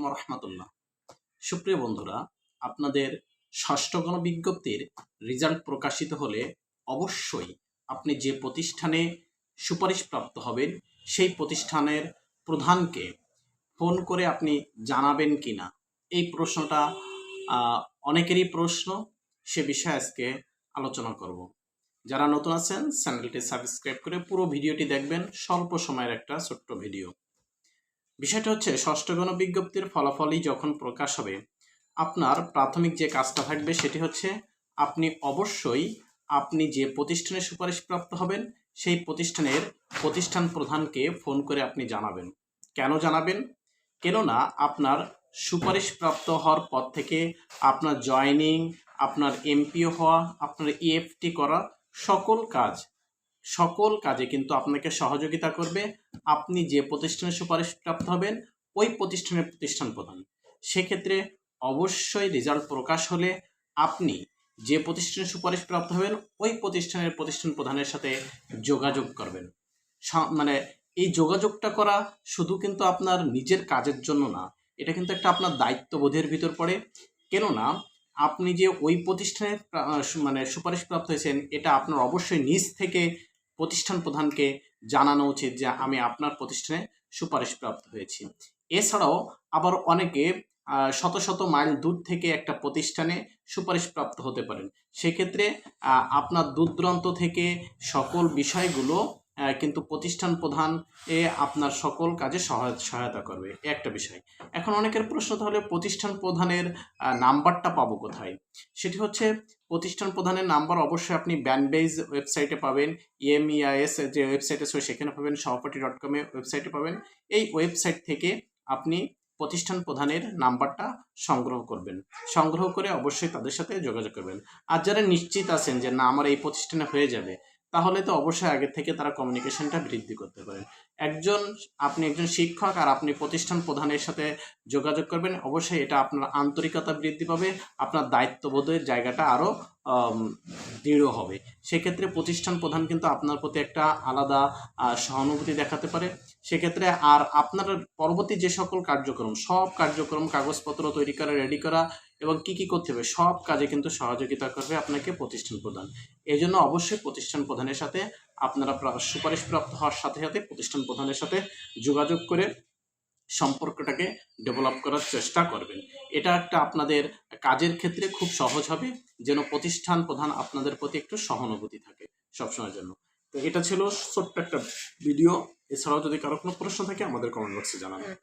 আলাইকুম রহমতুল্লাহ। সুপ্রিয় বন্ধুরা, আপনাদের ষষ্ঠ গণ বিজ্ঞপ্তির রেজাল্ট প্রকাশিত হলে অবশ্যই আপনি যে প্রতিষ্ঠানে সুপারিশপ্রাপ্ত হবেন, সেই প্রতিষ্ঠানের প্রধানকে ফোন করে আপনি জানাবেন কি না এই প্রশ্নটা অনেকেরই প্রশ্ন, সে বিষয়ে আজকে আলোচনা করব। যারা নতুন আছেন, চ্যানেলটি সাবস্ক্রাইব করে পুরো ভিডিওটি দেখবেন। স্বল্প সময়ের একটা ছোট্ট ভিডিও। বিষয়টা হচ্ছে, ষষ্ঠ গণ বিজ্ঞপ্তির ফলাফলই যখন প্রকাশ হবে, আপনার প্রাথমিক যে কাজটা থাকবে সেটি হচ্ছে, আপনি অবশ্যই আপনি যে প্রতিষ্ঠানে সুপারিশপ্রাপ্ত হবেন, সেই প্রতিষ্ঠানের প্রতিষ্ঠান প্রধানকে ফোন করে আপনি জানাবেন। কেন জানাবেন? কেননা আপনার সুপারিশপ্রাপ্ত হওয়ার পর থেকে আপনার জয়নিং, আপনার এমপিও হওয়া, আপনার ইএফটি করা সকল কাজ, সকল কাজে কিন্তু আপনাকে সহযোগিতা করবে আপনি যে প্রতিষ্ঠানে সুপারিশপ্রাপ্ত হবেন, ওই প্রতিষ্ঠানের প্রতিষ্ঠান প্রধান। সেক্ষেত্রে অবশ্যই রেজাল্ট প্রকাশ হলে আপনি যে প্রতিষ্ঠানে সুপারিশপ্রাপ্ত হবেন, ওই প্রতিষ্ঠানের প্রতিষ্ঠান প্রধানের সাথে যোগাযোগ করবেন। মানে এই যোগাযোগটা করা শুধু কিন্তু আপনার নিজের কাজের জন্য না, এটা কিন্তু একটা আপনার দায়িত্ববোধের ভিতর পড়ে। কেননা আপনি যে ওই প্রতিষ্ঠানের মানে সুপারিশপ্রাপ্ত হয়েছেন, এটা আপনার অবশ্যই নিজ থেকে প্রতিষ্ঠান প্রধানকে জানানো উচিত যে আমি আপনার প্রতিষ্ঠানে সুপারিশ প্রাপ্ত হয়েছি। এছাড়াও আবার অনেকে শত শত মাইল দূর থেকে একটা প্রতিষ্ঠানে সুপারিশপ্রাপ্ত হতে পারেন। সেক্ষেত্রে আপনার দূর দূরান্ত থেকে সকল বিষয়গুলো কিন্তু প্রতিষ্ঠান প্রধান এ আপনার সকল কাজে সহায়- সহায়তা করবে। একটা বিষয়। এখন অনেকের প্রশ্ন তাহলে প্রতিষ্ঠান প্রধানের নাম্বারটা পাবো কোথায়? সেটি হচ্ছে প্রতিষ্ঠান প্রধানের নাম্বার অবশ্যই আপনি ব্যানবেজ ওয়েবসাইটে পাবেন। ইএমইআইএস যে ওয়েবসাইট আছে, সেখানে পাবেন। সহপাঠী ডট কমে ওয়েবসাইটে পাবেন। এই ওয়েবসাইট থেকে আপনি প্রতিষ্ঠান প্রধানের নাম্বারটা সংগ্রহ করবেন। সংগ্রহ করে অবশ্যই তাদের সাথে যোগাযোগ করবেন। আর যারা নিশ্চিত আছেন যে না, আমার এই প্রতিষ্ঠানে হয়ে যাবে তাহলে তো অবশ্যই আগে থেকে তারা কমিউনিকেশনটা বৃদ্ধি করতে পারেন একজন, আপনি একজন শিক্ষক আর আপনি প্রতিষ্ঠান প্রধানের সাথে যোগাযোগ করবেন, অবশ্যই এটা আপনার আন্তরিকতা বৃদ্ধি পাবে, আপনার দায়িত্ববোধের জায়গাটা আরও দৃঢ় হবে। সেক্ষেত্রে প্রতিষ্ঠান প্রধান কিন্তু আপনার প্রতি একটা আলাদা সহানুভূতি দেখাতে পারে। সেক্ষেত্রে আর আপনার পরবর্তী যে সকল কার্যক্রম, সব কার্যক্রম কাগজপত্র তৈরি করা রেডি করা এবং কি কি করতে হবে? সব কাজে কিন্তু সহযোগিতা করবে আপনাকে প্রতিষ্ঠান প্রধান। এই জন্য অবশ্যই প্রতিষ্ঠান প্রধানের সাথে আপনারা প্রা- সুপারিশপ্রাপ্ত হওয়ার সাথে সাথে প্রতিষ্ঠান প্রধানের সাথে যোগাযোগ করে সম্পর্কটাকে ডেভেলপ করার চেষ্টা করবেন। এটা একটা আপনাদের কাজের ক্ষেত্রে খুব সহজ হবে, যেন প্রতিষ্ঠান প্রধান আপনাদের প্রতি একটু সহানুভূতি থাকে সবসময়ের জন্য। তো এটা ছিল ছোট্ট একটা ভিডিও। এছাড়াও যদি কারও কোনো প্রশ্ন থাকে, আমাদের কমেন্ট বক্সে জানাবেন।